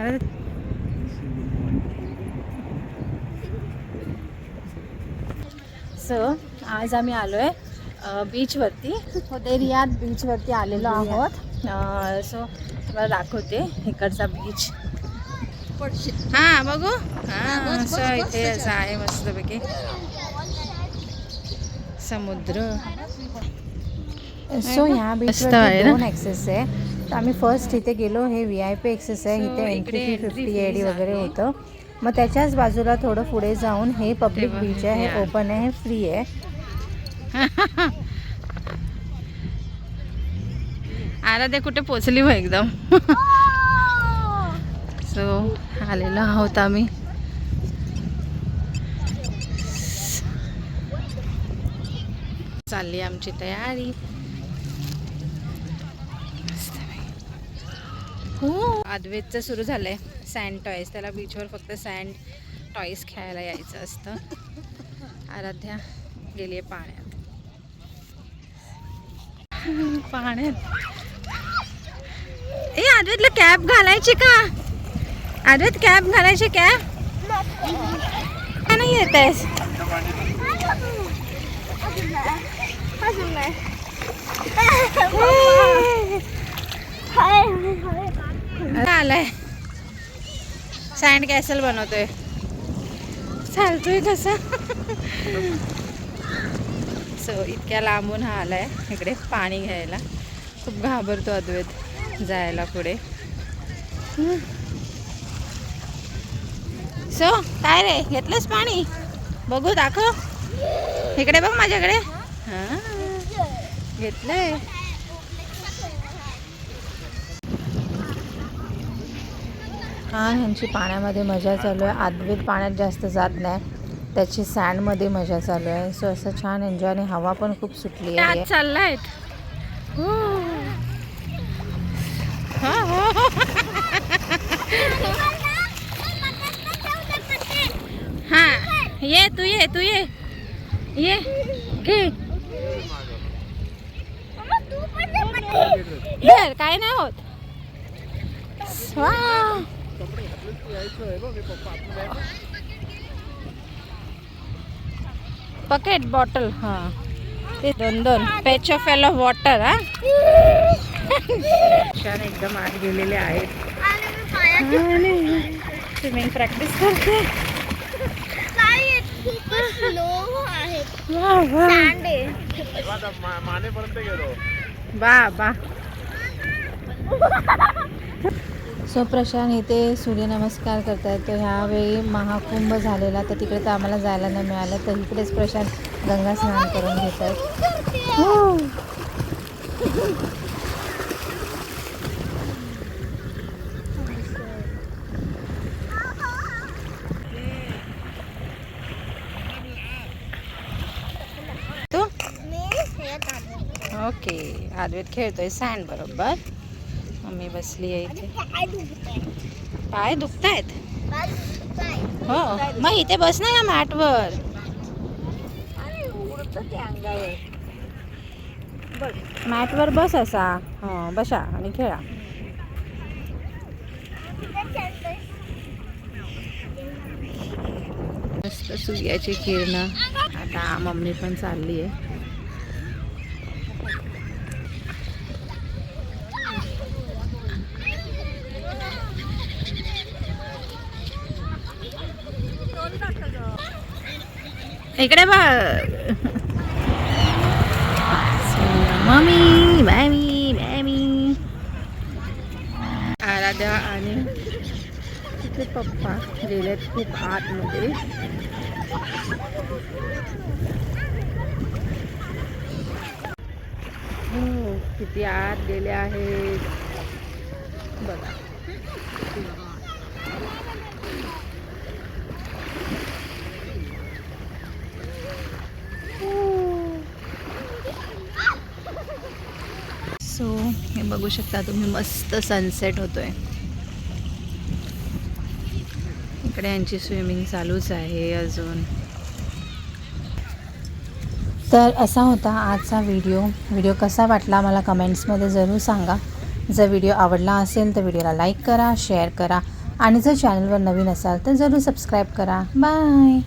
अरे. सो आज आम्ही आलो आहे बीचवरती रियाद बीचवरती आलेलो आहोत. सो तुम्हाला दाखवते इकडचा बीच हां बघू. हां असं इथे असं आहे मस्तपैकी. समुद्र. सो ह्या मस्त आहे ना? दोन ॲक्सेस आहे. आम्ही फर्स्ट इथे गेलो. हे व्ही आय पी ॲक्सेस आहे. इथे entry fee fifty A D वगैरे. होतं. मग त्याच्याच बाजूला थोडं पुढे जाऊन हे पब्लिक बीच आहे. हे ओपन आहे. हे फ्री आहे. आराध्या कुठे पोचली हो एकदम. सो आलेलो आहोत आम्ही. चालली आमची तयारी. हो अद्वैतचं सुरू झालंय. सँड टॉईज त्याला बीचवर फक्त सँड टॉईज खेळायला यायचं असतं. आराध्या गेली आहे पाण्यात. पाण्यात. ए अद्वैतला कॅप घालायची का? अद्वैत कॅप घालायची कॅप का नाही. येत आहेस आलाय. सँड कॅसल बनवतोय. चालतोय कसा? सो इतक्या लांबून हा आलाय. इकडे पाणी घ्यायला. खूप घाबरतो अद्वैत जायला पुढे. सो काय रे? घेतलंस पाणी? बघू दाखव. इकडे बघ माझ्याकडे. हां. घेतलंय. हा ह्यांची पाण्यामध्ये मजा चालू आहे. आद्वित पाण्यात जास्त जात नाही. त्याची सँडमध्ये मजा चालू आहे. सो असं छान एन्जॉय आणि हवा पण खूप सुटली आहे. आज चाललाय. हो. हो, हो. हा. ये तू ये तू ये. ये काय नाही होत. पकेट बॉटल हा ते दोन दोन. Patch of L of water हा. छान एकदम आत गेलेले आहेत. स्विमिंग प्रॅक्टिस करते. बा बा सो प्रशांत इथे सूर्यनमस्कार करतायत. तर ह्यावेळी महाकुंभ झालेला तर तिकडे तर आम्हाला जायला नाही मिळालं. तर इकडेच प्रशांत गंगा स्नान करून घेत आहेत तू ओके. आद्वैत खेळतोय सँड बरोबर. मम्मी बसली आहे इथे. पाय दुखत आहेत हो. मग इथे बस ना या मॅटवर. मॅटवर बस असा. हो बसा आणि खेळा. मस्त सूर्याची किरणं. आता मम्मी पण चालली आहे इकडे बघ. मम्मी मॅमी मॅमी आराध्या आणि तिथे पप्पा गेलेत खूप आतमध्ये. हो, किती आत गेले आहेत. बघा सो हे बघू शकता तुम्ही मस्त सनसेट होतोय. इकडे यांची स्विमिंग चालूच आहे अजून. तर असा होता आजचा व्हिडिओ व्हिडिओ कसा वाटला मला कमेंट्समध्ये जरूर सांगा. जर व्हिडिओ आवडला असेल तर व्हिडिओला लाईक करा शेअर करा. आणि जर चॅनलवर नवीन असाल तर जरूर सबस्क्राईब करा. बाय